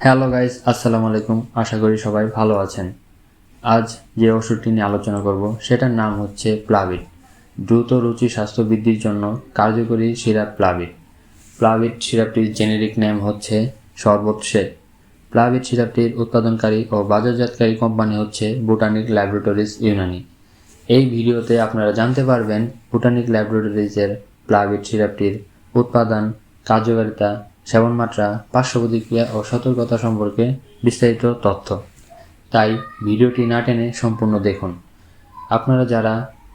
Hello guys আসসালামু আলাইকুম আশা করি সবাই ভালো আছেন। আজ যে ওষুধটি নিয়ে আলোচনা করব, সেটার নাম হচ্ছে প্লাভিড দ্রুত রুচি স্বাস্থ্য বৃদ্ধির জন্য কার্যকরী সিরাপ প্লাভিড প্লাভিড সিরাপটির জেনেরিক নেম হচ্ছে শরবত শেক প্লাভিড সিরাপটির উৎপাদনকারী ও বাজারজাতকারী কোম্পানি হচ্ছে বুটানিক ল্যাবরেটরিজ ইউনানি এই ভিডিওতে আপনারা জানতে পারবেন বুটানিক ল্যাবরেটরিজের প্লাভিড সিরাপটির উৎপাদন, কার্যকারিতা সেবন মাত্রা পার্শ্ব প্রতিক্রিয়া ও সতর্কতা সম্পর্কে বিস্তারিত তথ্য। তাই ভিডিওটি না টেনে সম্পূর্ণ দেখুন। আপনারা যারা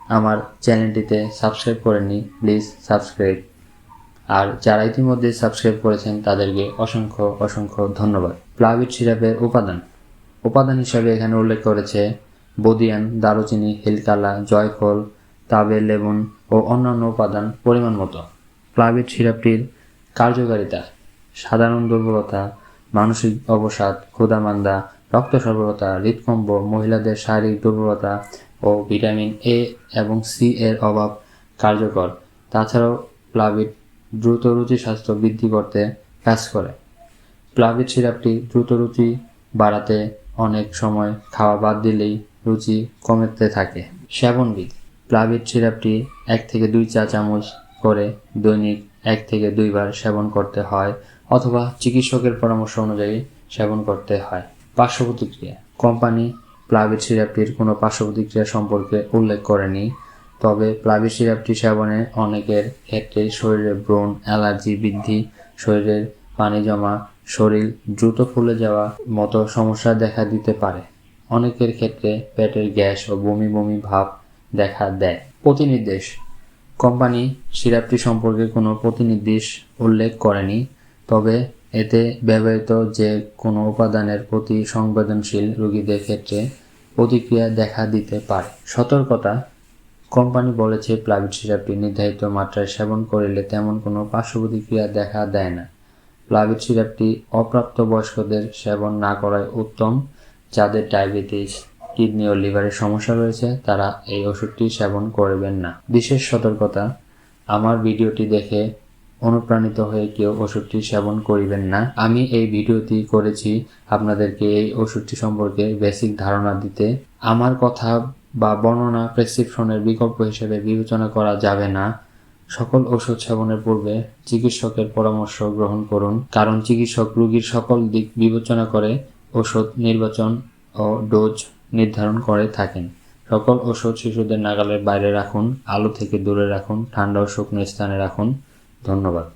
আমার চ্যানেলটিতে সাবস্ক্রাইব করেননি, প্লিজ সাবস্ক্রাইব। আর যারা ইতিমধ্যে সাবস্ক্রাইব করেছেন, তাদেরকে অসংখ্য অসংখ্য ধন্যবাদ। প্লাভিড সিরাপের উপাদান। উপাদান হিসাবে এখানে উল্লেখ করেছে বদিয়ান, দারুচিনি, হিলকালা, জয়ফল তাবের লেবুন ও অন্যান্য উপাদান পরিমাণ মতো। প্লাভিড সিরাপটির কার্যকারিতা। সাধারণ দুর্বলতা, মানসিক অবসাদ, ক্ষুধামান্দা, রক্ত স্বল্পতা হৃদকম্প মহিলাদের শারীরিক দুর্বলতা ও ভিটামিন এ এবং সি এর অভাব কার্যকর। তাছাড়াও প্লাভিড দ্রুত রুচি স্বাস্থ্য বৃদ্ধি করতে কাজ করে। প্লাভিড সিরাপটি দ্রুত রুচি বাড়াতে অনেক সময় খাওয়া বাদ দিলেই রুচি কমেতে থাকে। সেবনবিধি। প্লাভিড সিরাপটি এক থেকে দুই চা চামচ করে দৈনিক এক থেকে দুইবার সেবন করতে হয় অথবা চিকিৎসকের পরামর্শ অনুযায়ী সেবন করতে হয়। পার্শ্ব প্রতিক্রিয়া কোম্পানি প্লাভিড সিরাপটির কোনো পার্শ্ব প্রতিক্রিয়া সম্পর্কে উল্লেখ করেনি, তবে প্লাভিড সিরাপটি সেবনে অনেকের ক্ষেত্রে শরীরে ব্রণ, অ্যালার্জি বৃদ্ধি, শরীরের পানি জমা, শরীর দ্রুত ফুলে যাওয়া মতো সমস্যা দেখা দিতে পারে। অনেকের ক্ষেত্রে পেটের গ্যাস ও বমি বমি ভাব দেখা দেয়। প্রতিনির্দেশ। কোম্পানি সিরাপটি সম্পর্কে কোনো প্রতিনির্দেশ উল্লেখ করেনি তবে এতে ব্যবহৃত যে কোনো উপাদানের প্রতি সংবেদনশীল রোগীদের ক্ষেত্রে প্রতিক্রিয়া দেখা দিতে পারে। সতর্কতা। কোম্পানি বলেছে প্লাভিড সিরাপটি নির্ধারিত মাত্রায় সেবন করিলে তেমন কোনো পার্শ্ব প্রতিক্রিয়া দেখা দেয় না। প্লাভিড সিরাপটি অপ্রাপ্ত বয়স্কদের সেবন না করাই উত্তম। যাদের ডায়াবেটিস, কিডনি ও লিভারের সমস্যা রয়েছে, তারা এই ওষুধটি সেবন করবেন না। বিশেষ সতর্কতা। আমার ভিডিওটি দেখে অনুপ্রাণিত হয়ে কেউ ওষুধটি সেবন করিবেন না। আমি এই ভিডিওটি করেছি আপনাদেরকে এই ওষুধটি সম্পর্কে বেসিক ধারণা দিতে। আমার কথা বা বর্ণনা প্রেসক্রিপশনের বিকল্প হিসেবে বিবেচনা করা যাবে না। সকল ওষুধ সেবনের পূর্বে চিকিৎসকের পরামর্শ গ্রহণ করুন, কারণ চিকিৎসক রোগীর সকল দিক বিবেচনা করে ওষুধ নির্বাচন ও ডোজ নির্ধারণ করে থাকেন। সকল ওষুধ শিশুদের নাগালের বাইরে রাখুন, আলো থেকে দূরে রাখুন, ঠান্ডা ও শুকনো স্থানে রাখুন। ধন্যবাদ।